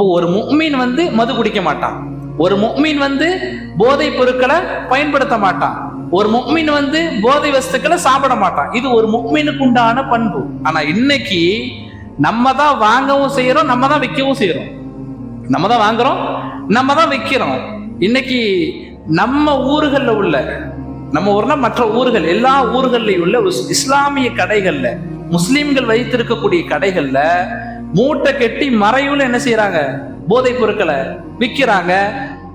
அப்போ ஒரு முக்மீன் வந்து மது குடிக்க மாட்டான். ஒரு முக்மீன் வந்து போதை பொருட்களை பயன்படுத்த மாட்டான். ஒரு முக்மீன் வந்து போதை வஸ்துக்களை சாப்பிட மாட்டான். இது ஒரு முக்மீனுக்கு உண்டான பண்பு. ஆனா இன்னைக்கு நம்ம தான் வாங்கவும் செய்யறோம் நம்ம தான் விற்கவும் செய்யறோம். நம்ம தான் வாங்குறோம் நம்ம தான் விற்கிறோம் இன்னைக்கு நம்ம ஊர்களில் உள்ள நம்ம ஊர்னா மற்ற ஊர்கள் எல்லா ஊர்கள்லையும் உள்ள இஸ்லாமிய கடைகள்ல முஸ்லிம்கள் வைத்திருக்கக்கூடிய கடைகள்ல மூட்டை கட்டி மறைவுல என்ன செய்யறாங்க போதைப் பொருட்களை விற்கிறாங்க.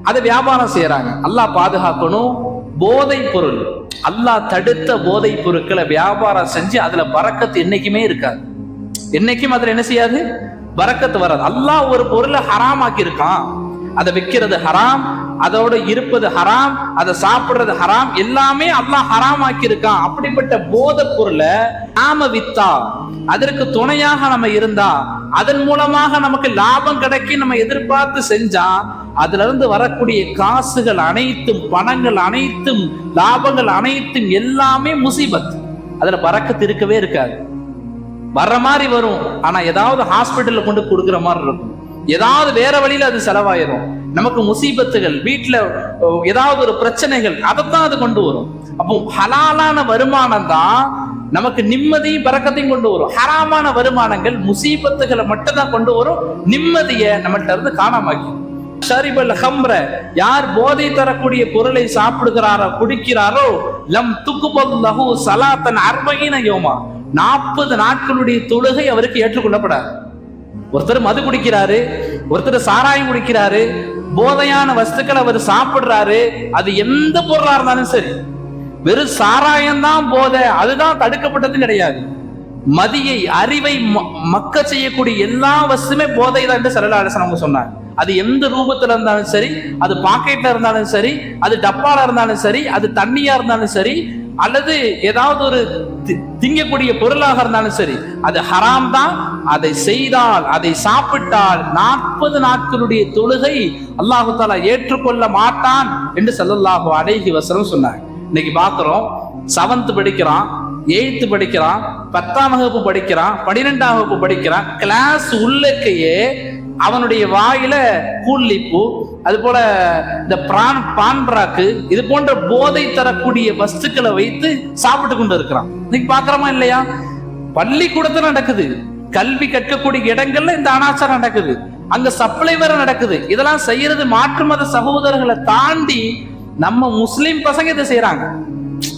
அதை வியாபாரம் செய்யறாங்க அல்லாஹ் பாதுகாக்கணும். போதை பொருள். அல்லாஹ் தடுத்த போதை பொருட்களை வியாபாரம் செஞ்சு அதுல பறக்கத்து என்னைக்குமே இருக்காது. என்னைக்கும் அதுல என்ன செய்யாது? பறக்கத்து வராது. அல்லாஹ் ஒரு பொருளை ஹராமாக்கி இருக்கான் அதை விற்கிறது ஹராம் அதோட இருப்பது ஹராம் அதை சாப்பிடுறது ஹராம் எல்லாமே அல்லாஹ் ஹராம் ஆக்கியிருக்கான் அப்படிப்பட்ட போதை பொருளை நாம வித்தா அதற்கு துணையாக நம்ம இருந்தா அதன் மூலமாக நமக்கு லாபம் கிடைக்கும் நம்ம எதிர்பார்த்து செஞ்சா அதுல இருந்து வரக்கூடிய காசுகள் அனைத்தும் பணங்கள் அனைத்தும் லாபங்கள் அனைத்தும் எல்லாமே முசீபத். அதுல பறக்கத்து இருக்கவே இருக்காது. வர்ற மாதிரி வரும். ஆனா ஏதாவது ஹாஸ்பிட்டல்ல கொண்டு கொடுக்குற மாதிரி இருக்கும். ஏதாவது வேற வழியில அது செலவாயிரும். நமக்கு முசீபத்துகள் வீட்டுல ஏதாவது ஒரு பிரச்சனைகள் அதைத்தான் அது கொண்டு வரும். அப்போ ஹலாலான வருமானம் தான் நமக்கு நிம்மதியும் பறக்கத்தையும் கொண்டு வரும். ஹராமான வருமானங்கள் முசீபத்துகளை மட்டும் தான் கொண்டு வரும். நிம்மதியை நம்மள்ட்ட இருந்து காணாமாக்கி. ஷரிபல் ஹம்ர யார் போதை தரக்கூடிய பொருளை சாப்பிடுகிறாரோ குடிக்கிறாரோ லம் துக்குபல் லஹு சலாத்தன் அர்பகின யோமா. நாற்பது நாட்களுடைய தொழுகை அவருக்கு ஏற்றுக்கொள்ளப்படாது. ஒருத்தர் மது குடிக்கிறாரு ஒருத்தர் சாராயம் குடிக்கிறாரு போதையான வஸ்துக்கள் அவர் சாப்பிடுறாரு அது எந்த பொருளா இருந்தாலும் சரி. வெறும் சாராயம் தான் போதை அதுதான் தடுக்கப்பட்டது கிடையாது. மதியை அறிவை ம- மக்க செய்யக்கூடிய எல்லா வசுமே போதை தான் என்று சரலாரசன் அவங்க சொன்னாங்க அது எந்த ரூபத்துல இருந்தாலும் சரி அது பாக்கெட்ல இருந்தாலும் சரி அது டப்பால இருந்தாலும் சரி அது தண்ணியா இருந்தாலும் சரி அல்லது ஏதாவது ஒரு தி- திங்கக்கூடிய பொருளாக இருந்தாலும் சரி அது ஹராம் தான். அதை செய்தால் அதை சாப்பிட்டால் நாற்பது நாட்களுடைய தொழுகை அல்லாஹு தாலா ஏற்றுக்கொள்ள மாட்டான் என்று சல்லல்லாஹு அலைஹி வசனம் சொன்னாங்க. இன்னைக்கு பார்க்குறோம் செவன்த் படிக்கிறான் எயித்து படிக்கிறான் பத்தாம் வகுப்பு படிக்கிறான் பன்னிரெண்டாம் வகுப்பு படிக்கிறான் கிளாஸ் உள்ளக்கையே அவனுடைய வாயில கூல்லிப்பு அது போல இந்த பிரான் பான்பிராக்கு இது போன்ற போதை தரக்கூடிய வஸ்துக்களை வைத்து சாப்பிட்டு கொண்டு இருக்கிறான் இன்னைக்கு பாக்குறோமா இல்லையா? பள்ளிக்கூடத்துல நடக்குது. கல்வி கற்கக்கூடிய இடங்கள்ல இந்த அனாச்சாரம் நடக்குது. அங்க சப்ளை வேற நடக்குது. இதெல்லாம் செய்யறது மாற்று மத சகோதரர்களை தாண்டி நம்ம முஸ்லிம் பசங்க இதை செய்யறாங்க.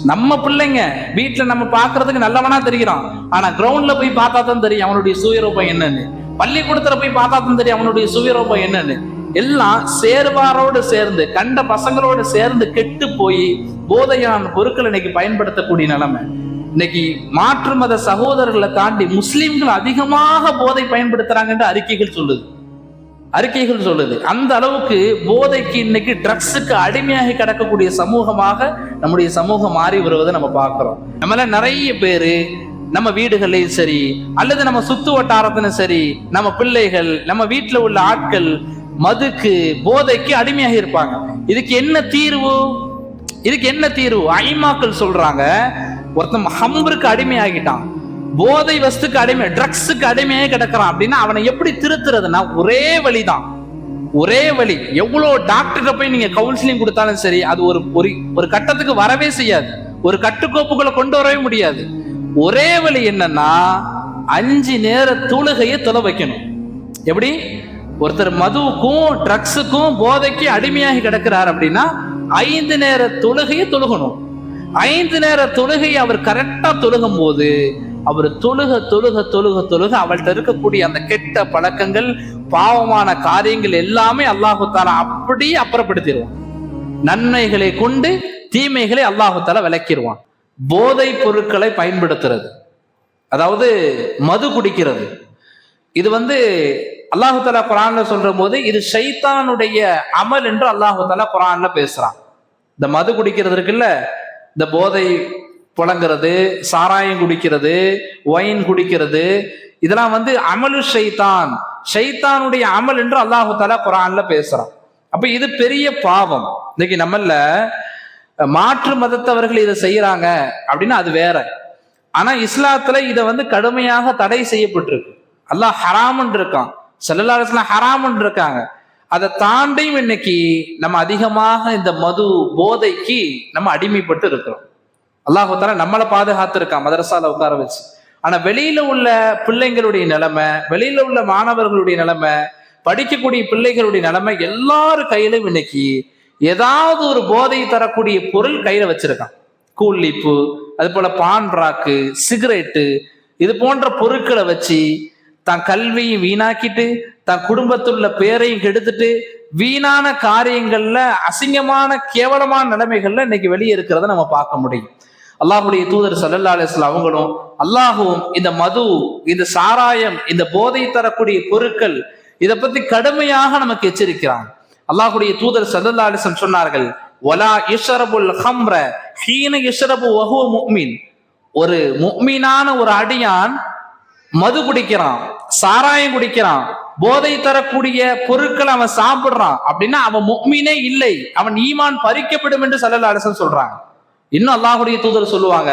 நம்ம பிள்ளைங்க வீட்டுல நம்ம பாக்குறதுக்கு நல்லவனா தெரிகிறான் ஆனா கிரவுண்ட்ல போய் பார்த்தா தான் தெரியும் அவனுடைய சுயரூபம் என்னன்னு. பள்ளிக்கூடத்துல போய் பார்த்தா தான் தெரியும் அவனுடைய சுயரூபம் என்னன்னு. எல்லாம் சேர்வாரோடு சேர்ந்து கண்ட பசங்களோடு சேர்ந்து கெட்டு போய் போதையான பொருட்கள் இன்னைக்கு பயன்படுத்தக்கூடிய நிலைமை. இன்னைக்கு மாற்று மத சகோதரர்களை தாண்டி முஸ்லிம்கள் அதிகமாக போதை பயன்படுத்துறாங்கன்ற அறிக்கைகள் சொல்லுது. அறிக்கைகள் சொல்லுது. அந்த அளவுக்கு போதைக்கு இன்னைக்கு ட்ரக்ஸுக்கு அடிமையாகி கிடக்கக்கூடிய சமூகமாக நம்முடைய சமூகம் மாறி வருவதை நம்ம பார்க்கிறோம். நம்மள நிறைய பேரு நம்ம வீடுகள்லயும் சரி அல்லது நம்ம சுத்து வட்டாரத்திலும் சரி நம்ம பிள்ளைகள் நம்ம வீட்டில் உள்ள ஆட்கள் மதுக்கு போதைக்கு அடிமையாக இருப்பாங்க. இதுக்கு என்ன தீர்வு? இதுக்கு என்ன தீர்வு? ஐமாக்கள் சொல்றாங்க ஒருத்தன் ஹம்பருக்கு அடிமையாகிட்டான். போதை வஸ்துக்கு அடிமை ட்ரக்ஸுக்கு அடிமையாக கிடக்குறான் அப்படின்னா அவனை எப்படி திருத்துறதுன்னா ஒரே வழிதான். ஒரே வழி. எவ்வளோ டாக்டர்கிட்ட போய் நீங்க கவுன்சிலிங் கொடுத்தாலும் சரி அது ஒரு ஒரு ஒரு கட்டத்துக்கு வரவே செய்யாது. ஒரு கட்டுக்கோப்புகளை கொண்டு வரவே முடியாது. ஒரே வழி என்னன்னா அஞ்சு நேர தொழுகையை தொலை வைக்கணும். எப்படி? ஒருத்தர் மதுவுக்கும் ட்ரக்ஸுக்கும் போதைக்கு அடிமையாகி கிடக்கிறார் அப்படின்னா ஐந்து நேர தொழுகையை தொழுகணும். ஐந்து நேர தொழுகையை அவர் கரெக்டா தொழுகும் போது அவர் தொழுக தொழுக தொழுக தொழுக அவள்கிட்ட இருக்கக்கூடிய அந்த கெட்ட பழக்கங்கள் பாவமான காரியங்கள் எல்லாமே அல்லாஹு அப்படியே அப்புறப்படுத்திடுவான். நன்மைகளை கொண்டு தீமைகளை அல்லாஹு விளக்கிடுவான். போதை பொருட்களை பயன்படுத்துறது. அதாவது மது குடிக்கிறது. இது வந்து அல்லாஹு தாலா குரான்ல சொல்ற போது இது ஷைத்தானுடைய அமல் என்று அல்லாஹு தாலா குரான்ல பேசுறான். இந்த மது குடிக்கிறது இருக்குல்ல இந்த போதை புழங்குறது சாராயம் குடிக்கிறது ஒயின் குடிக்கிறது இதெல்லாம் வந்து அமலு ஷைத்தான். ஷைத்தானுடைய அமல் என்று அல்லாஹு தாலா குரான்ல பேசுறான். அப்ப இது பெரிய பாவம். இன்னைக்கு நம்மள மாற்று மதத்தவர்கள் இதை செய்யறாங்க அப்படின்னா அது வேற. ஆனா இஸ்லாத்துல இதை வந்து கடுமையாக தடை செய்யப்பட்டிருக்கு. அல்லாஹ் ஹராமன் இருக்கான். செல்லலாரஸ்லாம் ஹராமுன்னு இருக்காங்க. அதை தாண்டியும் இன்னைக்கு நம்ம அதிகமாக இந்த மது போதைக்கு நம்ம அடிமைப்பட்டு இருக்கிறோம். அல்லாஹு நம்மளை நம்மளை பாதுகாத்திருக்கான் மதரசால உட்கார வச்சு. ஆனா வெளியில உள்ள பிள்ளைங்களுடைய நிலைமை வெளியில உள்ள மாணவர்களுடைய நிலைமை படிக்கக்கூடிய பிள்ளைகளுடைய நிலைமை எல்லாரும் கையிலும் இன்னைக்கு ஏதாவது ஒரு போதை தரக்கூடிய பொருள் கையில வச்சிருக்கான். கூலிப்பு அது போல பான்ராக்கு சிகரெட்டு இது போன்ற பொருட்களை வச்சு தான் கல்வியும் வீணாக்கிட்டு தன் குடும்பத்துள்ள பேரையும் கெடுத்துட்டு வீணான காரியங்கள்ல அசிங்கமான கேவலமான நிலைமைகள்ல இன்னைக்கு வெளியே இருக்கிறத நம்ம பார்க்க முடியும். அல்லாஹுடைய தூதர் சல்லல்லா அலிஸ்லாம் அவங்களும் அல்லாஹுவும் இந்த மது இந்த சாராயம் இந்த போதை தரக்கூடிய பொருட்கள் இதை பத்தி கடுமையாக நமக்கு எச்சரிக்கிறாங்க அல்லாஹுடைய தூதர் சல்லல்லா அலிஸ்லம் சொன்னார்கள் ஒலா இஷரபுல் ஹம்ர ஹீன இஷரபு வஹுவ முக்மின் ஒரு முக்மீனான ஒரு அடியான் மது குடிக்கிறான் சாராயம் குடிக்கிறான் போதை தரக்கூடிய பொருட்களை அவன் சாப்பிடுறான் அப்படின்னா அவன் முக்மீனே இல்லை அவன் ஈமான் பறிக்கப்படும் என்று சல்லல்லா அலிஸ்லம் சொல்றாங்க. இன்னும் அல்லாஹுடைய தூதர் சொல்லுவாங்க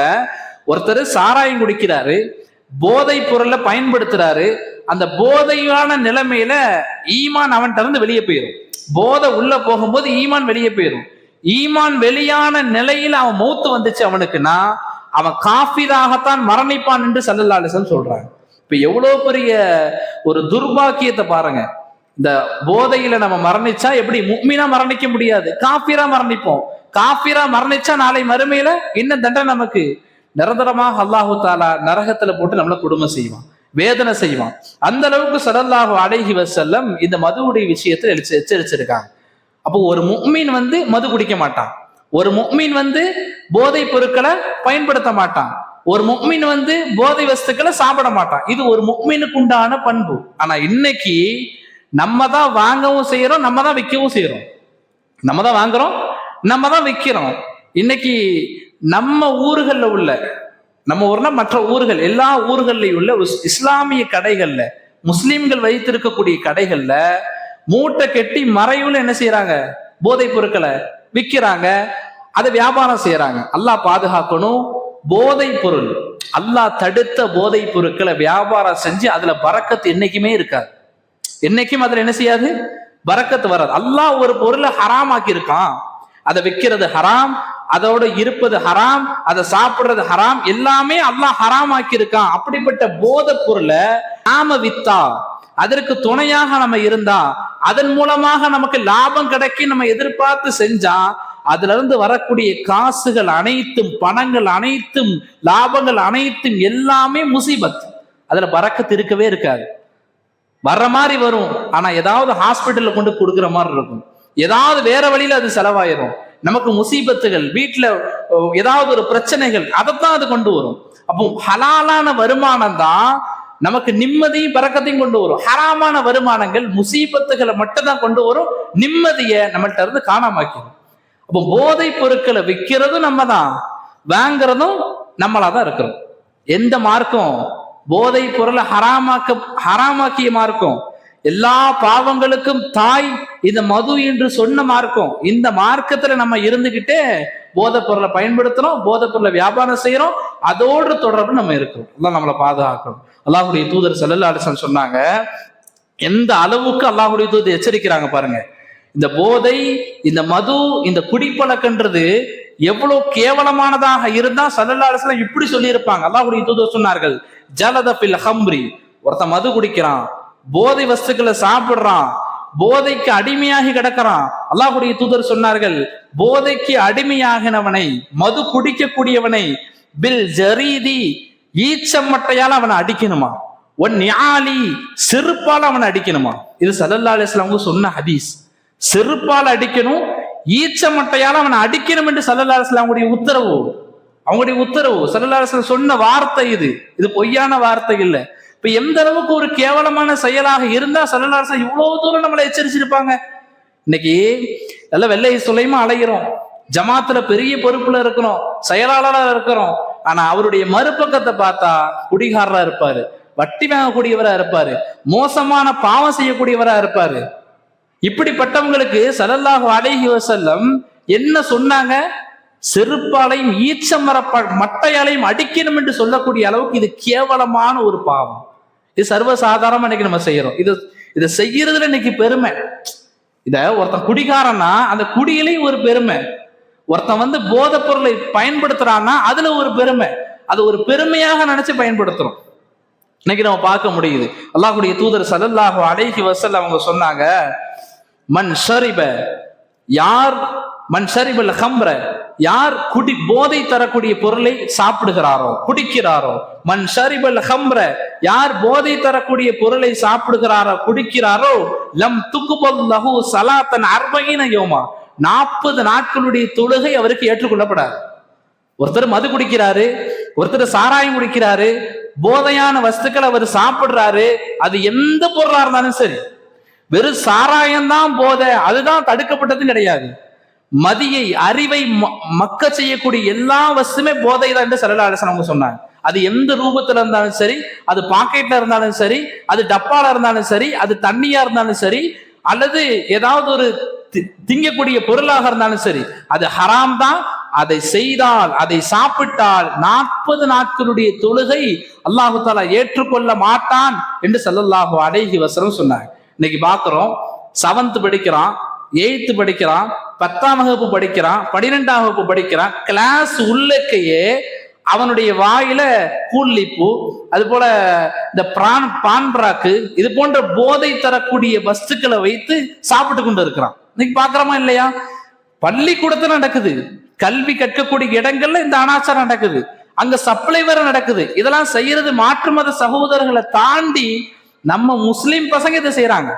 ஒருத்தர் சாராயம் குடிக்கிறாரு போதை பொருளை பயன்படுத்துறாரு அந்த போதையான நிலைமையில ஈமான் அவன்கிட்ட இருந்து வெளியே போயிடும் போதை உள்ள போகும்போது ஈமான் வெளியே போயிடும் ஈமான் வெளியான நிலையில் அவன் மௌத்து வந்துச்சு அவனுக்குன்னா அவன் காஃபிராகத்தான் மரணிப்பான் என்று சல்லல்லா அலிசன் சொல்றாங்க. இப்ப எவ்வளவு பெரிய ஒரு துர்பாக்கியத்தை பாருங்க. இந்த போதையில நம்ம மரணிச்சா எப்படி முக்மீனா மரணிக்க முடியாது? காஃபிரா மரணிப்போம். காஃபிரா மரணிச்சா நாளை மறுமையில என்ன தண்டனை நமக்கு. நிரந்தரமாக அல்லாஹு தாலா நரகத்துல போட்டு நம்மள குடும்பம் செய்வான். வேதனை செய்வான். அந்த அளவுக்கு சடல்லாக அழகி வசல்லம் இந்த மதுவுடைய விஷயத்தில் எச்ச- எச்சரிச்சிருக்காங்க. அப்போ ஒரு முக்மீன் வந்து மது குடிக்க மாட்டான். ஒரு முக்மீன் வந்து போதை பொருட்களை பயன்படுத்த மாட்டான். ஒரு முக்மீன் வந்து போதை வஸ்துக்களை சாப்பிட மாட்டான். இது ஒரு முக்மீனுக்கு உண்டான பண்பு. ஆனா இன்னைக்கு நம்ம தான் வாங்கவும் செய்யறோம் நம்ம தான் விற்கவும் செய்யறோம். நம்ம தான் வாங்குறோம் நம்ம தான் விற்கிறோம் இன்னைக்கு நம்ம ஊர்களில் உள்ள நம்ம ஊர்னா மற்ற ஊர்கள் எல்லா ஊர்கள்லயும் உள்ள இஸ்லாமிய கடைகள்ல முஸ்லிம்கள் வைத்திருக்கக்கூடிய கடைகள்ல மூட்டை கட்டி மறைவுல என்ன செய்யறாங்க போதைப் பொருட்களை விற்கிறாங்க அதை வியாபாரம் செய்யறாங்க அல்லாஹ் பாதுகாக்கணும். போதைப் பொருள். அல்லாஹ் தடுத்த போதைப் பொருட்களை வியாபாரம் செஞ்சு அதுல பறக்கத்து என்னைக்குமே இருக்காது. என்னைக்கும் அதுல என்ன செய்யாது? பறக்கத்து வராது. அல்லாஹ் ஒரு பொருளை ஹராமாக்கி இருக்கான் அதை விற்கிறது ஹராம். அதோட இருப்பது ஹராம் அதை சாப்பிடுறது ஹராம் எல்லாமே அல்லாஹ் ஹராம் ஆக்கியிருக்கான் அப்படிப்பட்ட போத பொருளை நாம வித்தா அதற்கு துணையாக நம்ம இருந்தா அதன் மூலமாக நமக்கு லாபம் கிடைக்கி நம்ம எதிர்பார்த்து செஞ்சா அதுல இருந்து வரக்கூடிய காசுகள் அனைத்தும் பணங்கள் அனைத்தும் லாபங்கள் அனைத்தும் எல்லாமே முசீபத். அதுல பறக்கத்து இருக்கவே இருக்காது. வர்ற மாதிரி வரும். ஆனா ஏதாவது ஹாஸ்பிட்டல்ல கொண்டு கொடுக்குற மாதிரி இருக்கும். ஏதாவது வேற வழியில அது செலவாயிரும். நமக்கு முசீபத்துகள் வீட்டுல ஏதாவது ஒரு பிரச்சனைகள் அதைத்தான் அது கொண்டு வரும். அப்போ ஹலாலான வருமானம் தான் நமக்கு நிம்மதியும் பறக்கத்தையும் கொண்டு வரும். ஹராமான வருமானங்கள் முசீபத்துகளை மட்டும் தான் கொண்டு வரும். நிம்மதியை நம்மள்ட்ட இருந்து காணாமாக்கிடும். அப்போ போதை பொருட்களை விற்கிறதும் நம்ம தான் வாங்குறதும் நம்மளா தான் இருக்கிறோம். எந்த மார்க்கம்? போதை பொருளை ஹராமாக்க ஹராமாக்கிய மார்க்கம். எல்லா பாவங்களுக்கும் தாய் இந்த மது என்று சொன்ன மார்க்கம். இந்த மார்க்கத்துல நம்ம இருந்துகிட்டே போதைப் பொருளை பயன்படுத்துறோம் போதைப் பொருளை வியாபாரம் செய்யறோம் அதோடு தொடர்பு நம்ம இருக்கிறோம். அல்லாஹ் நம்மளை பாதுகாக்கணும். அல்லாஹுடைய தூதர் செல்லல்லா அலிசன் சொன்னாங்க எந்த அளவுக்கு அல்லாஹுடைய தூதர் எச்சரிக்கிறாங்க பாருங்க. இந்த போதை இந்த மது இந்த குடிப்பழக்கன்றது எவ்வளவு கேவலமானதாக இருந்தா சல்லல்லா அலிஸ்லாம் இப்படி சொல்லியிருப்பாங்க. அல்லாஹுடைய தூதர் சொன்னார்கள் ஜலதபில் ஹம்ரி. ஒருத்தன் மது குடிக்கிறான் போதை வஸ்துக்களை சாப்பிடுறான். போதைக்கு அடிமையாகி கிடக்கிறான். அல்லாஹுடைய தூதர் சொன்னார்கள் போதைக்கு அடிமையாகினவனை மது குடிக்கக்கூடியவனை பில் ஜரீதி ஈச்சமட்டையால் அவனை அடிக்கணுமா? ஒன் ஞாலி செருப்பால் அவனை அடிக்கணுமா? இது சல்லல்லா அலிஸ்லாமுக்கு சொன்ன ஹதீஸ். செருப்பால் அடிக்கணும் ஈச்சமட்டையால் அவனை அடிக்கணும் என்று சல்லல்லா அலிஸ்லாமுடைய உத்தரவு. அவங்களுடைய உத்தரவு சல்லல்லா அலிஸ்லாம் சொன்ன வார்த்தை இது. இது பொய்யான வார்த்தை இல்லை. இப்ப எந்த அளவுக்கு ஒரு கேவலமான செயலாக இருந்தா சல்லல்லா இவ்வளவு தூரம் நம்மளை எச்சரிச்சிருப்பாங்க? இன்னைக்கு நல்ல வெள்ளை சுலைமா அலைகிறோம் ஜமாத்துல பெரிய பொறுப்புல இருக்கிறோம். செயலாளராக இருக்கிறோம். ஆனா அவருடைய மறுபக்கத்தை பார்த்தா குடிகாரரா இருப்பாரு. வட்டி வாங்கக்கூடியவரா இருப்பாரு. மோசமான பாவம் செய்யக்கூடியவரா இருப்பாரு. இப்படிப்பட்டவங்களுக்கு சல்லல்லாஹு அலைஹி வசல்லம் என்ன சொன்னாங்க? செருப்பாலையும் ஈச்சமர மட்டையாலையும் அடிக்கணும் என்று சொல்லக்கூடிய அளவுக்கு இது கேவலமான ஒரு பாவம். இது சர்வசாதாரணமா இன்னைக்கு நம்ம செய்யறோம். இது இதை செய்யறதுல இன்னைக்கு பெருமை. இத ஒருத்தன் குடிகாரன்னா அந்த குடியிலையும் ஒரு பெருமை. ஒருத்தன் வந்து போதைப் பொருளை பயன்படுத்துறான்னா அதுல ஒரு பெருமை. அது ஒரு பெருமையாக நினைச்சு பயன்படுத்துறோம். இன்னைக்கு நம்ம பார்க்க முடியுது. அல்லாஹுடைய தூதர் ஸல்லல்லாஹு அலைஹி வசல் அவங்க சொன்னாங்க மண் ஷரிப யார் மன்ஷரிபல் ஹம்ர யார் குடி போதை தரக்கூடிய பொருளை சாப்பிடுகிறாரோ குடிக்கிறாரோ மன் ஷரிபல் ஹம்ர யார் போதை தரக்கூடிய பொருளை சாப்பிடுகிறாரோ குடிக்கிறாரோ லம் துக்குபல் லஹு சலாத்தன் அர்பகின யோமா. நாற்பது நாட்களுடைய தொழுகை அவருக்கு ஏற்றுக்கொள்ளப்படாது. ஒருத்தர் மது குடிக்கிறாரு ஒருத்தர் சாராயம் குடிக்கிறாரு போதையான வஸ்துக்கள் அவர் சாப்பிடுறாரு அது எந்த பொருளா இருந்தாலும் சரி. வெறும் சாராயம் தான் போதை அதுதான் தடுக்கப்பட்டது கிடையாது. மதியை அறிவை ம- மக்க செய்யக்கூடிய எல்லா வசுமே போதை தான் என்று சரலா அவங்க சொன்னாங்க. அது எந்த ரூபத்துல இருந்தாலும் சரி அது பாக்கெட்ல இருந்தாலும் சரி அது டப்பால இருந்தாலும் சரி அது தண்ணியா இருந்தாலும் சரி அல்லது ஏதாவது ஒரு தி- திங்கக்கூடிய பொருளாக இருந்தாலும் சரி அது ஹராம் தான். அதை செய்தால் அதை சாப்பிட்டால் நாற்பது நாட்களுடைய தொழுகை அல்லாஹு தாலா ஏற்றுக்கொள்ள மாட்டான் என்று சல்லல்லாஹு அடைகி வசனம் சொன்னாங்க. இன்னைக்கு பாக்குறோம் செவன்த் படிக்கிறான். எயித்து படிக்கிறான் பத்தாம் வகுப்பு படிக்கிறான் பனிரெண்டாம் வகுப்பு படிக்கிறான். கிளாஸ் உள்ளக்கையே அவனுடைய வாயில கூல்லிப்பு அது போல இந்த பிரான் பான்பிராக்கு இது போன்ற போதை தரக்கூடிய வஸ்துக்களை வைத்து சாப்பிட்டு கொண்டு இருக்கிறான் இன்னைக்கு பாக்குறோமா இல்லையா? பள்ளிக்கூடத்துல நடக்குது. கல்வி கற்கக்கூடிய இடங்கள்ல இந்த அனாச்சாரம் நடக்குது. அங்க சப்ளை வேற நடக்குது. இதெல்லாம் செய்யறது மாற்று மத சகோதரர்களை தாண்டி நம்ம முஸ்லீம் பசங்க இதை செய்யறாங்க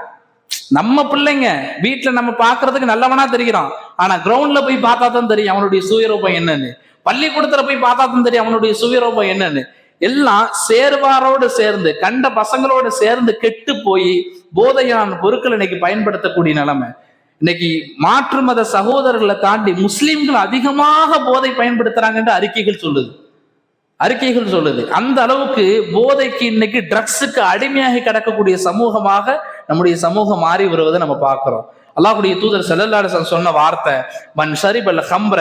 நம்ம பிள்ளைங்க வீட்டுல நம்ம பாக்குறதுக்கு நல்லவனா தெரிகிறான் ஆனா கிரவுண்ட்ல போய் பார்த்தா தான் தெரியும் அவனுடைய சுயரூபம் என்னன்னு. பள்ளிக்கூடத்துல போய் பார்த்தா தான் தெரியும் அவனுடைய சுயரூபம் என்னன்னு. எல்லாம் சேர்வாரோடு சேர்ந்து கண்ட பசங்களோடு சேர்ந்து கெட்டு போய் போதையான பொருட்கள் இன்னைக்கு பயன்படுத்தக்கூடிய நிலைமை. இன்னைக்கு மாற்று மத சகோதரர்களை தாண்டி முஸ்லிம்கள் அதிகமாக போதை பயன்படுத்துறாங்கன்ற அறிக்கைகள் சொல்லுது. அறிக்கைகள் சொல்லுது. அந்த அளவுக்கு போதைக்கு இன்னைக்கு ட்ரக்ஸுக்கு அடிமையாகி கிடக்கக்கூடிய சமூகமாக நம்முடைய சமூகம் மாறி வருவதை நம்ம பார்க்கிறோம். அல்லாஹுடைய தூதர் செல்லல்லாடு சொன்ன வார்த்தை மன் ஷரிபல் ஹம்ர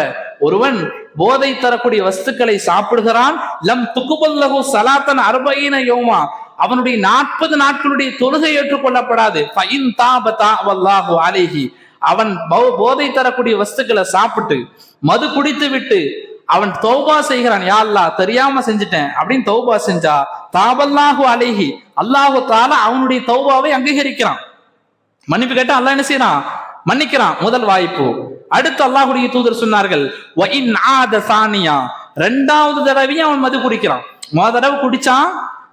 ஒருவன் போதை தரக்கூடிய வஸ்துக்களை சாப்பிடுகிறான் லம் துக்குபல்லஹு சலாத்தன் அர்பஈன யோமா அவனுடைய நாற்பது நாட்களுடைய தொழுகை ஏற்றுக்கொள்ளப்படாது. ஃபஇன் தாப வல்லாஹு அலேஹி அவன் போதை தரக்கூடிய வஸ்துக்களை சாப்பிட்டு மது குடித்து விட்டு அவன் தௌபா செய்கிறான் யா அல்லாஹ் தெரியாம செஞ்சுட்டேன். அப்படின்னு தௌபா செஞ்சா தாபல்லாஹு அலைஹி. அல்லாஹு தாலா அவனுடைய தௌபாவை அங்கீகரிக்கிறான். மன்னிப்பு கேட்டா அல்லாஹ் என்ன செய்யறான்? மன்னிக்கிறான். முதல் வாய்ப்பு. அடுத்து அல்லாஹுடைய தூதர் சொன்னார்கள் "வ இன் சானியா. ரெண்டாவது தடவையும் அவன் மது குடிக்கிறான். முத தடவை குடிச்சான்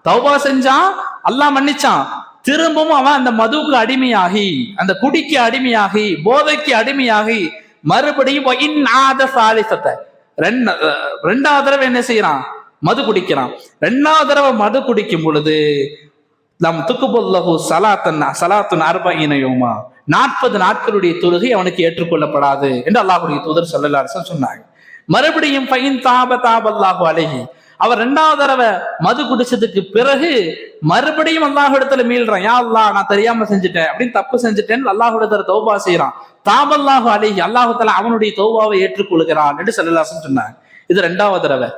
தௌபா செஞ்சான் அல்லாஹ் மன்னிச்சான். திரும்பவும் அவன் அந்த மதுவுக்கு அடிமையாகி அந்த குடிக்கு அடிமையாகி போதைக்கு அடிமையாகி மறுபடியும் "வ இன் சாலிசத்தை. ரெண்டு ரெண்டாவது தடவை என்ன செய்யறான்? மது குடிக்கிறான். ரெண்டாவது தடவை மது குடிக்கும் பொழுது நம் துக்குபுல்லஹு சலாத்தன் சலாத்துன் அர்பஈன யோமா நாற்பது நாட்களுடைய தொழுகை அவனுக்கு ஏற்றுக்கொள்ளப்படாது என்று அல்லாஹுடைய தூதர் ஸல்லல்லாஹு அலைஹி சொன்னாங்க. மறுபடியும் பையன் தாப தாபல்லாஹு அழகி அவர் ரெண்டாவது தடவை மது குடிச்சதுக்கு பிறகு மறுபடியும் அல்லாஹ் இடத்துல மீள்றான். யா அல்லாஹ் நான் தெரியாம செஞ்சுட்டேன் அப்படின்னு தப்பு செஞ்சுட்டேன்னு அல்லாஹ் இடத்துல தௌபா செய்யறான் தாமல்லாஹு அலி அல்லாஹுத்தல அவனுடைய தௌபாவை ஏற்றுக்கொள்கிறான் என்று சொல்லலாசன் சொன்னாங்க. இது ரெண்டாவது தடவை.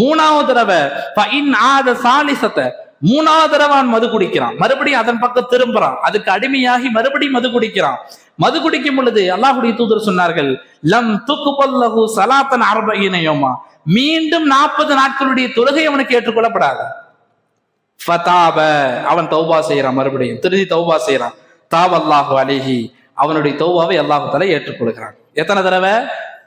மூணாவது தடவை ஆத சாலிசத்தை மூணாவது தடவை அவன் மது குடிக்கிறான். மறுபடியும் அதன் பக்கம் திரும்புறான். அதுக்கு அடிமையாகி மறுபடியும் மது குடிக்கிறான். மது குடிக்கும் பொழுது அல்லாஹுடைய தூதர் சொன்னார்கள் லம் துக்குபல்லஹு சலாத்தன் அரபகினையோமா மீண்டும் நாற்பது நாட்களுடைய தொழுகை அவனுக்கு ஏற்றுக்கொள்ளப்படாது. ஃபதாப அவன் தௌபா செய்யறான் மறுபடியும். திருதி தௌபா செய்யறான். தாவ் அல்லாஹு அலிஹி. அவனுடைய தௌபாவை அல்லாஹு தஆலா ஏற்றுக்கொள்கிறான். எத்தனை தடவை?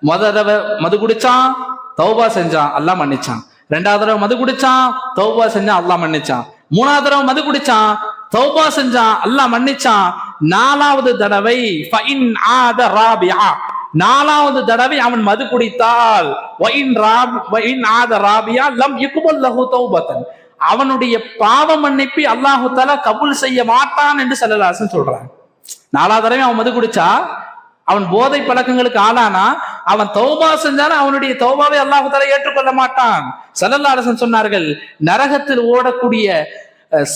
மொத தடவை மது குடிச்சான் தௌபா செஞ்சான். அல்லாஹ் மன்னிச்சான். ரெண்டாவது தடவை மது குடிச்சான் தௌபா செஞ்சான் அல்லாஹ் மன்னிச்சான். மூணாவது தடவை மது குடிச்சான் தௌபா செஞ்சான் அல்லாஹ் மன்னிச்சான். நாலாவது தடவை ஆத ராபியா. நாலாவது தடவை அவன் மது குடித்தால் ஆத ராபியா லம் அவனுடைய பாவ மன்னிப்பை அல்லாஹு தஆலா கபுல் செய்ய மாட்டான் என்று சல்லல்லாஹு சொல்றான் நாலாவது தடவை அவன் மது குடிச்சா அவன் போதை பழக்கங்களுக்கு ஆளானா? அவன் தௌபா செஞ்சாலும் அவனுடைய தௌபாவை அல்லாஹு ஏற்றுக்கொள்ள மாட்டான். சல்லல்லாஹு அரசன் சொன்னார்கள் நரகத்தில் ஓடக்கூடிய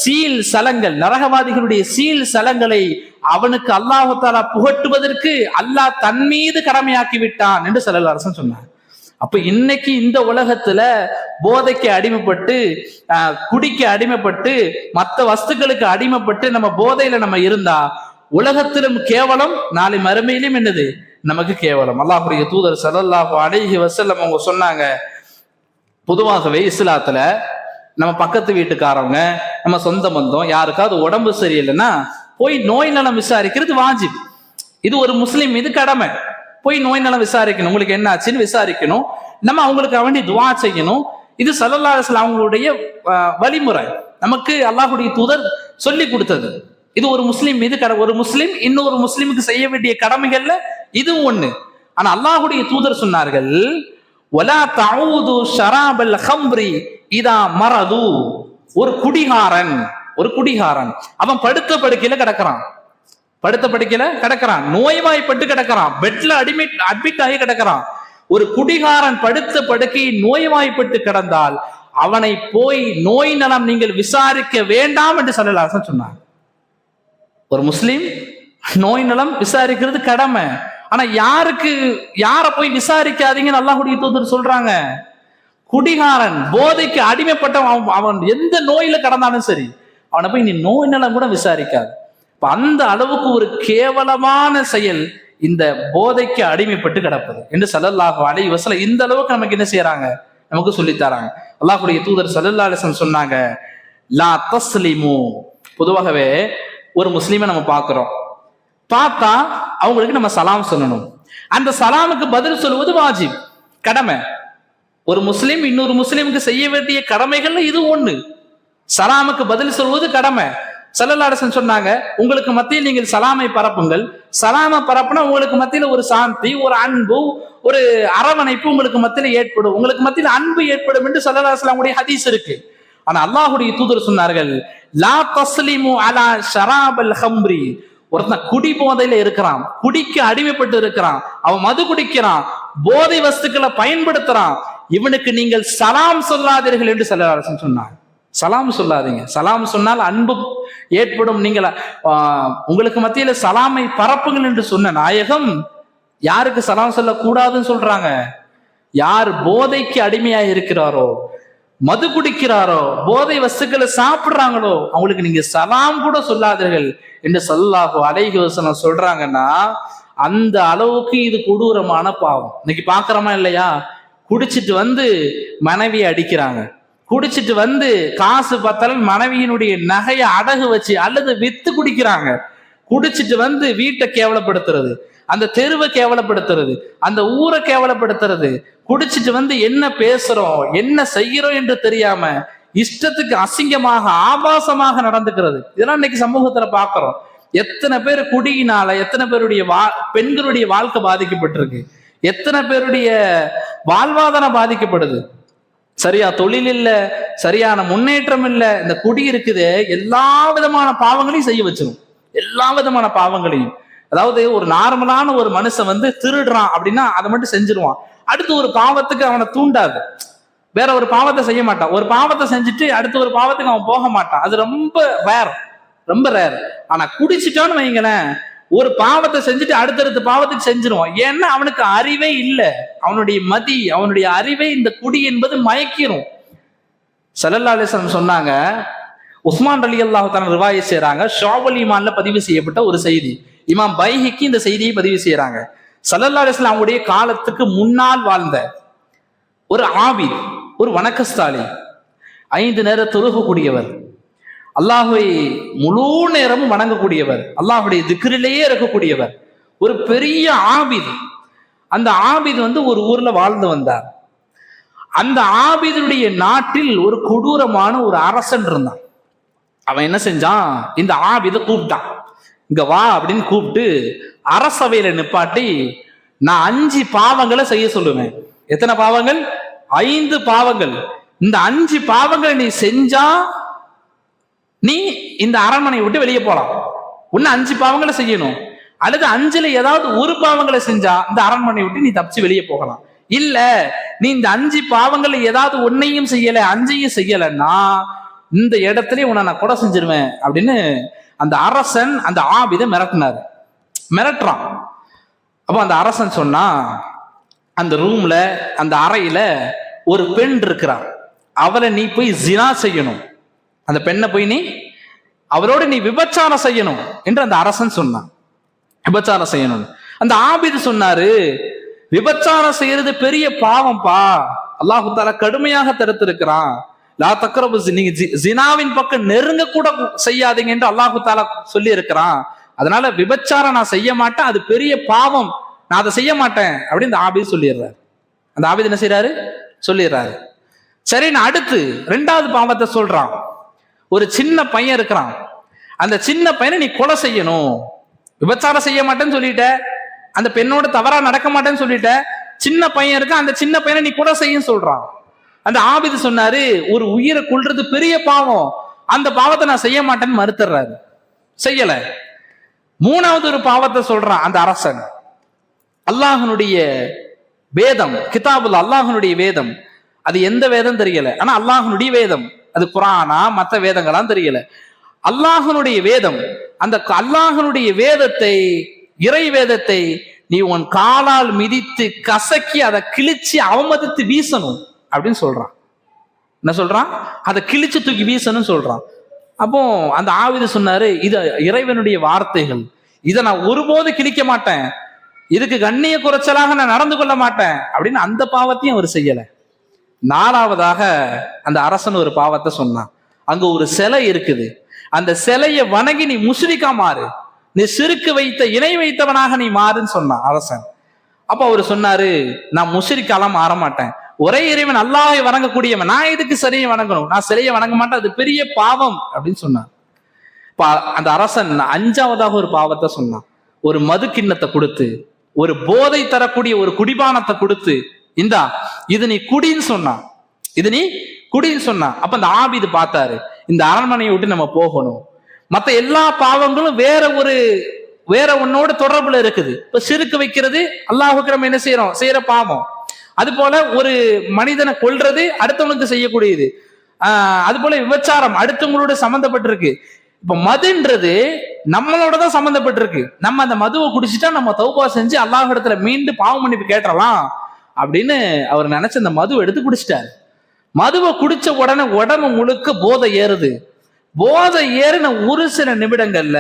சீல் சலங்கள் நரகவாதிகளுடைய சீல் சலங்களை அவனுக்கு அல்லாஹு தாலா புகட்டுவதற்கு அல்லாஹ் தன் மீது கடமையாக்கி விட்டான் என்று சல்லல்லாஹு அரசன் சொன்னார். அப்ப இன்னைக்கு இந்த உலகத்துல போதைக்கு அடிமைப்பட்டு குடிக்க அடிமைப்பட்டு மற்ற வஸ்துக்களுக்கு அடிமைப்பட்டு நம்ம போதையில நம்ம இருந்தா உலகத்திலும் கேவலம் நாளை மறுமையிலும் என்னது? நமக்கு கேவலம். அல்லாஹுடைய தூதர் சலல்லாஹு அழகி வஸல்லம் அவங்க சொன்னாங்க. பொதுவாகவே இஸ்லாத்துல நம்ம பக்கத்து வீட்டுக்காரவங்க நம்ம சொந்த பந்தம் யாருக்காவது உடம்பு சரியில்லைன்னா போய் நோய் நலம் விசாரிக்கிறது வாஜிப். இது ஒரு முஸ்லீம் இது கடமை. போய் நோய் நலம் விசாரிக்கணும். உங்களுக்கு என்ன ஆச்சுன்னு விசாரிக்கணும். நம்ம அவங்களுக்கு வேண்டி துவா செய்யணும். இது சல்லல்லா அவங்களுடைய வழிமுறை. நமக்கு அல்லாஹுடைய தூதர் சொல்லி கொடுத்தது. இது ஒரு முஸ்லீம் மீது கட ஒரு முஸ்லீம் இன்னொரு முஸ்லீமுக்கு செய்ய வேண்டிய கடமைகள்ல இதுவும் ஒண்ணு. ஆனா அல்லாஹுடைய தூதர் சொன்னார்கள் ஒலா தவுது ஷராபல் ஹம்ரி இதா மரது. ஒரு குடிகாரன் ஒரு குடிகாரன் அவன் படுத்த படுக்கையில கிடக்கிறான். படுத்த படுக்கையில கிடக்கிறான். நோய்வாய்ப்பட்டு கிடக்கிறான். பெட்ல அடிமிட் அட்மிட் ஆகி கிடக்கிறான். ஒரு குடிகாரன் படுத்த படுக்கை நோய்வாய்ப்பட்டு கிடந்தால் அவனை போய் நோய் நலம் நீங்கள் விசாரிக்க வேண்டாம் என்று சொல்லலாசன் சொன்னார் ஒரு முஸ்லீம் நோய் நலம் விசாரிக்கிறது கடமை. ஆனா யாருக்கு யார போய் விசாரிக்காதீங்கன்னு அல்லாஹ்வுடைய தூதர் சொல்றாங்க. குடிகாரன் போதைக்கு அடிமைப்பட்டவன் அவன் அவன் எந்த நோயில கடந்தாலும் சரி அவனை போய் நீ நோய் நலம் கூட விசாரிக்காது. இப்ப அந்த அளவுக்கு ஒரு கேவலமான செயல் இந்த போதைக்கு அடிமைப்பட்டு கிடப்பது. என்று சல்லல்லாஹு அலைஹி வசல இந்த அளவுக்கு நமக்கு என்ன செய்யறாங்க நமக்கு சொல்லித் தராங்க. அல்லாஹ்வுடைய தூதர் சல்லல்லா அலிசன் சொன்னாங்க லா தஸ்லிமு. பொதுவாகவே ஒரு முஸ்லீமை நம்ம பார்க்குறோம். பார்த்தா அவங்களுக்கு நம்ம சலாம் சொல்லணும். அந்த சலாமுக்கு பதில் சொல்லுவது வாஜிப். கடமை. ஒரு முஸ்லீம் இன்னொரு முஸ்லீமுக்கு செய்ய வேண்டிய கடமைகள்ல இது ஒண்ணு. சலாமுக்கு பதில் சொல்வது கடமை. சல்லல்லாடசன் சொன்னாங்க உங்களுக்கு மத்தியில் நீங்கள் சலாமை பரப்புங்கள். சலாமை பரப்புனா உங்களுக்கு மத்தியில ஒரு சாந்தி ஒரு அன்பு ஒரு அரவணைப்பு உங்களுக்கு மத்தியில ஏற்படும். உங்களுக்கு மத்தியில் அன்பு ஏற்படும் என்று சல்லல்லாஸ்லாமுடைய ஹதீஸ் இருக்கு. ஆனா அல்லாஹுடைய தூதர் சொன்னார்கள் லா தஸ்லிமு அலா ஷராபல் ஹம்ரி. ஒருத்தன் குடி போதையில இருக்கிறான் குடிக்கு அடிமைப்பட்டு இருக்கிறான் அவன் மது குடிக்கிறான் போதை வஸ்துக்களை பயன்படுத்துறான். இவனுக்கு நீங்கள் சலாம் சொல்லாதீர்கள் என்று சல்லல்லாஹு சொன்னான். சலாம் சொல்லாதீங்க. சலாம் சொன்னால் அன்பு ஏற்படும். நீங்கள் உங்களுக்கு மத்தியில சலாமை பரப்புங்கள் என்று சொன்ன நாயகம் யாருக்கு சலாம் சொல்லக்கூடாதுன்னு சொல்றாங்க? யார் போதைக்கு அடிமையா இருக்கிறாரோ மது குடிக்கிறாரோ போதை வஸ்துக்களை சாப்பிடுறாங்களோ அவங்களுக்கு நீங்க சலாம் கூட சொல்லாதீர்கள் என்று சல்லாஹு அலைஹி சொல்றாங்கன்னா அந்த அளவுக்கு இது கொடூரமான பாவம். இன்னைக்கு பாக்குறோமா இல்லையா? குடிச்சிட்டு வந்து மனைவியை அடிக்கிறாங்க. குடிச்சிட்டு வந்து காசு பார்த்தாலும் மனைவியினுடைய நகையை அடகு வச்சு அல்லது வித்து குடிக்கிறாங்க. குடிச்சிட்டு வந்து வீட்டை கேவலப்படுத்துறது. அந்த தெருவை கேவலப்படுத்துறது அந்த ஊரை கேவலப்படுத்துறது. குடிச்சிட்டு வந்து என்ன பேசுறோம் என்ன செய்யறோம் என்று தெரியாம இஷ்டத்துக்கு அசிங்கமாக ஆபாசமாக நடந்துக்கிறது. இதெல்லாம் இன்னைக்கு சமூகத்துல பாக்குறோம். எத்தனை பேர் குடியினால எத்தனை பேருடைய வா பெண்களுடைய வாழ்க்கை பாதிக்கப்பட்டிருக்கு. எத்தனை பேருடைய வாழ்வாதாரம் பாதிக்கப்படுது. சரியா தொழில் இல்ல சரியான முன்னேற்றம் இல்ல இந்த குடி இருக்குது எல்லா விதமான பாவங்களையும் செய்ய வச்சிடும் எல்லா விதமான பாவங்களையும். அதாவது ஒரு நார்மலான ஒரு மனுஷன் வந்து திருடுறான் அப்படின்னா அதை மட்டும் செஞ்சிருவான். அடுத்து ஒரு பாவத்துக்கு அவனை தூண்டாது. வேற ஒரு பாவத்தை செய்ய மாட்டான். ஒரு பாவத்தை செஞ்சுட்டு அடுத்த ஒரு பாவத்துக்கு அவன் போக மாட்டான். அது ரொம்ப வேர் ரொம்ப ரேர் ஆனா குடிச்சிட்டான்னு வைங்களேன் ஒரு பாவத்தை செஞ்சுட்டு அடுத்தடுத்த பாவத்துக்கு செஞ்சிருவான். ஏன்னா அவனுக்கு அறிவே இல்லை. அவனுடைய மதி அவனுடைய அறிவை இந்த குடி என்பது மயக்கிரும். சல்லல்லா அலிஸ்லாம் சொன்னாங்க உஸ்மான் அலி அல்லாஹ் தன் ரிவாயை செய்கிறாங்க ஷாவல் ஈமான்ல பதிவு செய்யப்பட்ட ஒரு செய்தி. இமாம் பைஹிக்கு இந்த செய்தியை பதிவு செய்யறாங்க சல்லல்லா அலிஸ்லாம் அவங்களுடைய காலத்துக்கு முன்னால் வாழ்ந்த ஒரு ஆபித் ஒரு வணக்கஸ்தாலி ஐந்து நேர தொழுகக்கூடியவர் அல்லாஹுவை முழு நேரமும் வணங்கக்கூடியவர் அல்லாஹுடைய திக்ரிலேயே இருக்கக்கூடியவர் ஒரு பெரிய ஆபித் அந்த ஆபித் வந்து ஒரு ஊர்ல வாழ்ந்து வந்தார். அந்த ஆபிதனுடைய நாட்டில் ஒரு கொடூரமான ஒரு அரசன் இருந்தான். அவன் என்ன செஞ்சான்? இந்த ஆபித கூப்பிட்டான். இங்க வா அப்படின்னு கூப்பிட்டு அரசவையில நிப்பாட்டி நான் அஞ்சு பாவங்களை செய்ய சொல்லுவேன். எத்தனை பாவங்கள்? ஐந்து பாவங்கள். இந்த அஞ்சு பாவங்களை நீ செஞ்சா நீ இந்த அரண்மனையை விட்டு வெளியே போலாம். இன்னும் அஞ்சு பாவங்களை செய்யணும். அல்லது அஞ்சுல ஏதாவது ஒரு பாவங்களை செஞ்சா இந்த அரண்மனையை விட்டு நீ தப்பிச்சு வெளியே போகலாம். இல்ல நீ இந்த அஞ்சு பாவங்களை ஏதாவது ஒன்னையும் செய்யல அஞ்சையும் செய்யலைன்னா இந்த இடத்துல உன்னை நான் கொடை செஞ்சிருவேன் அப்படின்னு அந்த அரசன் அந்த ஆபிதை மிரட்டினார். மிரட்டுறான். அப்போ அந்த அரசன் சொன்னா அந்த ரூம்ல அந்த அறையில ஒரு பெண் இருக்கிறான் அவளை நீ போய் ஜினா செய்யணும். அந்த பெண்ணை போய் நீ அவரோட நீ விபச்சாரம் செய்யணும் என்று அந்த அரசன் சொன்னான். விபச்சாரம் செய்யணும் அந்த ஆபிது சொன்னாரு விபச்சாரம் செய்யறது பெரிய பாவம்ப்பா அல்லாஹு தாலா கடுமையாக தடுத்திருக்கிறான். லா தக்கரபு நீங்க ஜி- ஜினாவின் பக்கம் நெருங்க கூட செய்யாதீங்க என்று அல்லாஹு தாலா சொல்லி இருக்கிறான் அதனால விபச்சாரம் நான் செய்ய மாட்டேன் அது பெரிய பாவம். நான் அதை செய்ய மாட்டேன் அப்படின்னு இந்த ஆபித் சொல்லிடுறாரு. அந்த ஆபித் என்ன செய்யறாரு சொல்லிடுறாரு. சரி நான் அடுத்து ரெண்டாவது பாவத்தை சொல்றான். ஒரு சின்ன பையன் இருக்கிறான். அந்த சின்ன பையனை நீ கொலை செய்யணும். விபச்சாரம் செய்ய மாட்டேன்னு சொல்லிட்ட. அந்த பெண்ணோட தவறா நடக்க மாட்டேன்னு சொல்லிட்ட. சின்ன பையன் இருக்கான் அந்த சின்ன பையனை நீ கொலை செய்யும் சொல்றான். அந்த ஆபிது சொன்னாரு ஒரு உயிரை கொள்றது பெரிய பாவம். அந்த பாவத்தை நான் செய்ய மாட்டேன்னு மறுத்துறாரு. செய்யல. மூணாவது ஒரு பாவத்தை சொல்றான் அந்த அரசன். அல்லாஹனுடைய வேதம் கிதாபுல் அல்லாஹனுடைய வேதம். அது எந்த வேதம் தெரியல. ஆனா அல்லாஹனுடைய வேதம். அது குரானா மற்ற வேதங்களாம் தெரியல. அல்லாஹனுடைய வேதம் அந்த அல்லாஹனுடைய வேதத்தை இறை வேதத்தை நீ உன் காலால் மிதித்து கசக்கி அதை கிழிச்சு அவமதித்து வீசணும். அப்படின்னு சொல்றான். என்ன சொல்றான்? அதை கிழிச்சு தூக்கி வீசணும்னு சொல்றான். அப்போ அந்த ஆவித சொன்னாரு இது இறைவனுடைய வார்த்தைகள் இதை நான் ஒருபோது கிழிக்க மாட்டேன். இதுக்கு கண்ணிய குறைச்சலாக நான் நடந்து கொள்ள மாட்டேன். அப்படின்னு அந்த பாவத்தையும் அவர் செய்யல. நாலாவதாக அந்த அரசன் ஒரு பாவத்தை சொன்னான். அங்க ஒரு சிலை இருக்குது. அந்த சிலையை வணங்கி நீ முஸ்லிக்கா மாறு. நீ சிறுக்கு வைத்த இணை வைத்தவனாக நீ மாறுன்னு சொன்னான் அரசன். அப்ப அவர் சொன்னாரு நான் முஸ்லிக்காலாம் மாற மாட்டேன். ஒரே இறைவன் அல்லாஹை வணங்கக்கூடியவன். நான் எதுக்கு சிலையை வணங்கணும்? நான் சிலையை வணங்க மாட்டேன். அது பெரிய பாவம் அப்படின்னு சொன்னான். அந்த அரசன் அஞ்சாவதாக ஒரு பாவத்தை சொன்னான். ஒரு மது கிண்ணத்தை கொடுத்து ஒரு போதை தரக்கூடிய ஒரு குடிபானத்தை கொடுத்து இந்தா இது நீ குடின்னு சொன்னான். இது நீ குடின்னு சொன்னான். அப்ப அந்த ஆபிது பார்த்தாரு இந்த அரண்மனையை விட்டு நம்ம போகணும். மத்த எல்லா பாவங்களும் வேற ஒரு வேற ஒன்னோட தொடர்புல இருக்குது. இப்ப சிறுக்கு வைக்கிறது அல்லாஹுக்கு நம்ம என்ன செய்யறோம்? செய்யற பாவம். அது போல ஒரு மனிதனை கொள்றது அடுத்தவனுக்கு செய்யக்கூடியது. ஆஹ் அது போல விபச்சாரம் அடுத்தவங்களோட சம்மந்தப்பட்டிருக்கு இப்ப மதுன்றது நம்மளோட தான் சம்மந்தப்பட்டிருக்கு நம்ம அந்த மதுவை குடிச்சிட்டா நம்ம தௌபா செஞ்சு அல்லாஹ் இடத்துல மீண்டும் பாவம் மன்னிப்பு கேட்டலாம் அப்படின்னு அவர் நினைச்ச அந்த மதுவை எடுத்து குடிச்சிட்டாரு. மதுவை குடிச்ச உடனே உடம்பு முழுக்க போதை ஏறுது. போதை ஏறின ஒரு சில நிமிடங்கள்ல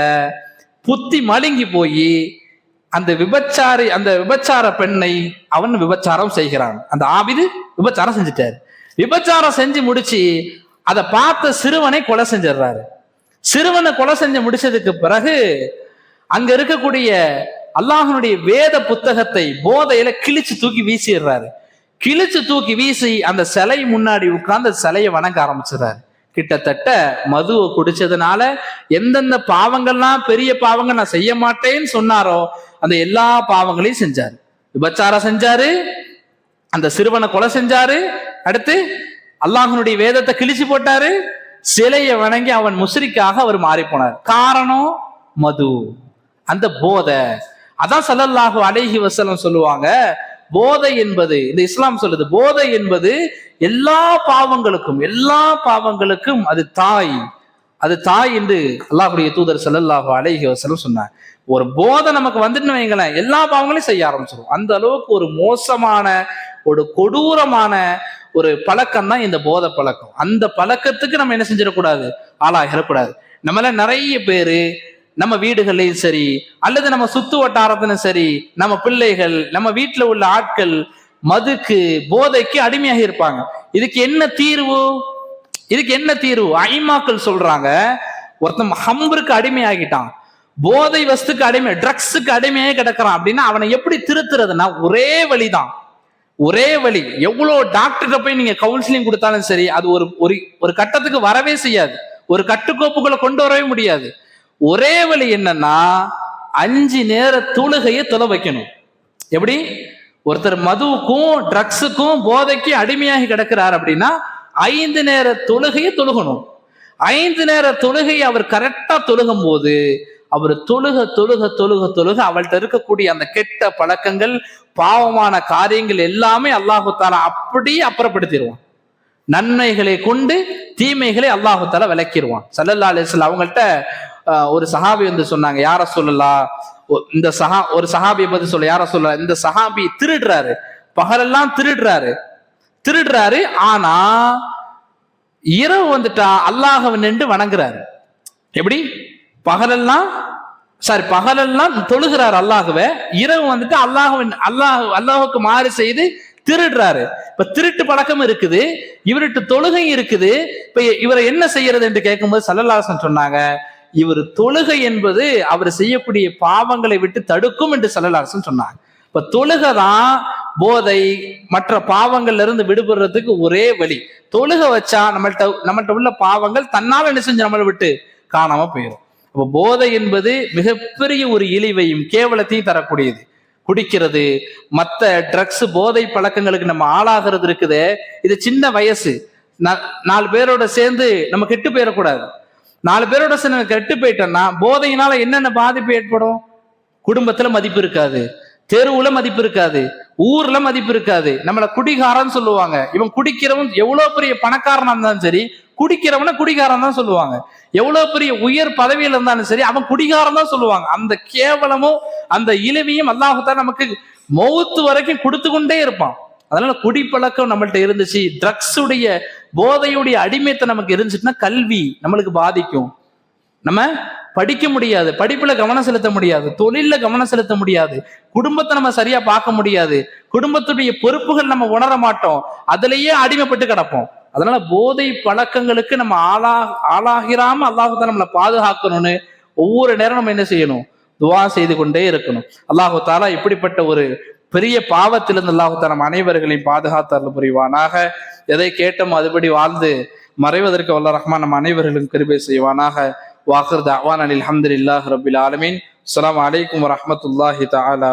புத்தி மழுங்கி போய் அந்த விபச்சாரி அந்த விபச்சார பெண்ணை அவன் விபச்சாரம் செய்கிறான். அந்த ஆபிது விபச்சாரம் செஞ்சுட்டாரு. விபச்சாரம் செஞ்சு முடிச்சு அதை பார்த்த சிறுவனை கொலை செஞ்சிடுறாரு. சிறுவனை கொலை செஞ்சு முடிச்சதுக்கு பிறகு அங்க இருக்கக்கூடிய அல்லாஹனுடைய வேத புத்தகத்தை போதையில கிழிச்சு தூக்கி வீசிடுறாரு. கிழிச்சு தூக்கி வீசி அந்த சிலை முன்னாடி உட்கார்ந்து சிலையை வணங்க ஆரம்பிச்சிடுறாரு. கிட்டத்தட்ட மதுவை குடிச்சதுனால எந்தெந்த பாவங்கள்லாம் பெரிய பாவங்கள் நான் செய்ய மாட்டேன்னு சொன்னாரோ அந்த எல்லா பாவங்களையும் செஞ்சாரு. விபச்சாரம் செஞ்சாரு அந்த சிறுவனை கொலை செஞ்சாரு அடுத்து அல்லாஹனுடைய வேதத்தை கிழிச்சு போட்டாரு சிலையை வணங்கி அவன் முஸ்ரிக்காக அவர் மாறி போனார் காரணம் மது. அந்த போதை. அதான் சல்லல்லாஹு அலைஹி வசலம் சொல்லுவாங்க போதை என்பது இந்த இஸ்லாம் சொல்லுது போதை என்பது எல்லா பாவங்களுக்கும் எல்லா பாவங்களுக்கும் அது தாய். அது தாய் என்று அல்லாஹுடைய தூதர் செல்லல்லாஹு அலைஹி வஸல்லம் சொன்னார். ஒரு போதை நமக்கு வந்துட்டு வைங்களேன் எல்லா பாவங்களையும் செய்ய ஆரம்பிச்சிடும் அந்த அளவுக்கு ஒரு மோசமான ஒரு கொடூரமான ஒரு பழக்கம் தான் இந்த போதை பழக்கம். அந்த பழக்கத்துக்கு நம்ம என்ன செஞ்சிடக்கூடாது? ஆளாகிடக்கூடாது. நம்மள நிறைய பேரு நம்ம வீடுகள்லையும் சரி அல்லது நம்ம சுத்து வட்டாரத்திலும் சரி நம்ம பிள்ளைகள் நம்ம வீட்டில் உள்ள ஆட்கள் மதுக்கு போதைக்கு அடிமையாக இருப்பாங்க. இதுக்கு என்ன தீர்வு? இதுக்கு என்ன தீர்வு? ஐமாக்கள் சொல்றாங்க ஒருத்தன் ஹம்பருக்கு அடிமையாகிட்டான். போதை வஸ்துக்கு அடிமை ட்ரக்ஸுக்கு அடிமையாக கிடக்குறான் அப்படின்னா அவனை எப்படி திருத்துறதுன்னா ஒரே வழிதான். ஒரே வழி. எவ்வளோ டாக்டர்கிட்ட போய் நீங்க கவுன்சிலிங் கொடுத்தாலும் சரி அது ஒரு ஒரு ஒரு கட்டத்துக்கு வரவே செய்யாது. ஒரு கட்டுக்கோப்புக்குள்ள கொண்டு வரவே முடியாது. ஒரே வழி என்னன்னா அஞ்சு நேர தொழுகையை தொலை வைக்கணும். எப்படி? ஒருத்தர் மதுவுக்கும் ட்ரக்ஸுக்கும் போதைக்கும் அடிமையாகி கிடக்கிறார் அப்படின்னா ஐந்து நேர தொழுகையை தொழுகணும். ஐந்து நேர தொழுகையை அவர் கரெக்டா தொழுகும் போது அவர் தொழுக தொழுக தொழுக தொழுக அவள்கிட்ட இருக்கக்கூடிய அந்த கெட்ட பழக்கங்கள் பாவமான காரியங்கள் எல்லாமே அல்லாஹு அப்படியே அப்புறப்படுத்திடுவான். நன்மைகளை கொண்டு தீமைகளை அல்லாஹுத்தால விளக்கிடுவான். சல்லல்லா அலிஸ்லாம் அவங்கள்ட்ட ஒரு சஹாபி வந்து சொன்னாங்க யார சொல்லலா இந்த சஹா ஒரு சஹாபியை பத்தி சொல்ல யார சொல்ல இந்த சஹாபி திருடுறாரு பகலெல்லாம் திருடுறாரு திருடுறாரு ஆனா இரவு வந்துட்டா அல்லாஹவன் நின்று வணங்குறாரு. எப்படி? பகலெல்லாம் சாரி பகலெல்லாம் தொழுகிறார் அல்லாஹுவை இரவு வந்துட்டு அல்லாஹுவின் அல்லாஹ் அல்லாஹுக்கு மாறு செய்து திருடுறாரு. இப்ப திருட்டு பழக்கம் இருக்குது இவர்கிட்ட தொழுகை இருக்குது இப்ப இவரை என்ன செய்யறது என்று கேட்கும்போது சல்லல்லாசன் சொன்னாங்க இவர் தொழுகை என்பது அவர் செய்யக்கூடிய பாவங்களை விட்டு தடுக்கும் என்று செல்லலாசன் சொன்னாங்க. இப்ப தொழுகை தான் போதை மற்ற பாவங்கள்ல இருந்து விடுபடுறதுக்கு ஒரே வழி. தொழுகை வச்சா நம்மள்ட்ட நம்மள்ட்ட உள்ள பாவங்கள் தன்னால் என்ன செஞ்சு நம்மளை விட்டு காணாம போயிடும் அப்ப போதை என்பது மிகப்பெரிய ஒரு இழிவையும் கேவலத்தையும் தரக்கூடியது. குடிக்கிறது மற்ற ட்ரக்ஸ் போதை பழக்கங்களுக்கு நம்ம ஆளாகிறது இருக்குது. இது சின்ன வயசு. நாலு பேரோட சேர்ந்து நம்ம கெட்டு போயிடக்கூடாது. நாலு பேரோட சேர்ந்து கெட்டு போயிட்டோம்னா போதையினால என்னென்ன பாதிப்பு ஏற்படும்? குடும்பத்துல மதிப்பு இருக்காது. தெருவுல மதிப்பு இருக்காது. ஊர்ல மதிப்பு இருக்காது. நம்மள குடிகாரன்னு சொல்லுவாங்க. இவன் குடிக்கிறவன் எவ்வளவு பெரிய பணக்காரனா இருந்தாலும் சரி குடிக்கிறவன குடிகாரன் தான் சொல்லுவாங்க. எவ்வளவு பெரிய உயர் பதவியில இருந்தாலும் சரி அவன் குடிகாரன் தான் சொல்லுவாங்க. அந்த கேவலமும் அந்த இழிவையும் அல்லாஹத்தான் நமக்கு மௌத்து வரைக்கும் கொடுத்து கொண்டே இருப்பான். அதனால குடிப்பழக்கம் நம்மள்ட்ட இருந்துச்சு. ட்ரக்ஸுடைய போதையுடைய அடிமைத்தை நமக்கு இருந்துச்சுன்னா கல்வி நம்மளுக்கு பாதிக்கும். நம்ம படிக்க முடியாது. படிப்புல கவனம் செலுத்த முடியாது. தொழில கவனம் செலுத்த முடியாது. குடும்பத்தை நம்ம சரியா பார்க்க முடியாது. குடும்பத்துடைய பொறுப்புகள் நம்ம உணர மாட்டோம். அதுலயே அடிமைப்பட்டு கிடப்போம். அதனால போதை பழக்கங்களுக்கு நம்ம ஆளா ஆளாகிறாம அல்லாஹு நம்மளை பாதுகாக்கணும்னு ஒவ்வொரு நேரம் நம்ம என்ன செய்யணும்? துவா செய்து கொண்டே இருக்கணும். அல்லாஹு தாலா இப்படிப்பட்ட ஒரு பெரிய பாவத்திலிருந்து அல்லாஹு நம் அனைவர்களையும் பாதுகாத்தல் புரிவானாக. எதை கேட்டோம் அதுபடி வாழ்ந்து மறைவதற்கு வல்ல ரஹ்மான் நம் அனைவர்களும் கிருபை செய்வானாக. வாகர் தவான் அலி அலமதுல்லாஹ் ரபில் ஆலமீன். அலாம் அலைக்கும் வரமத்துல்லாஹி தாலா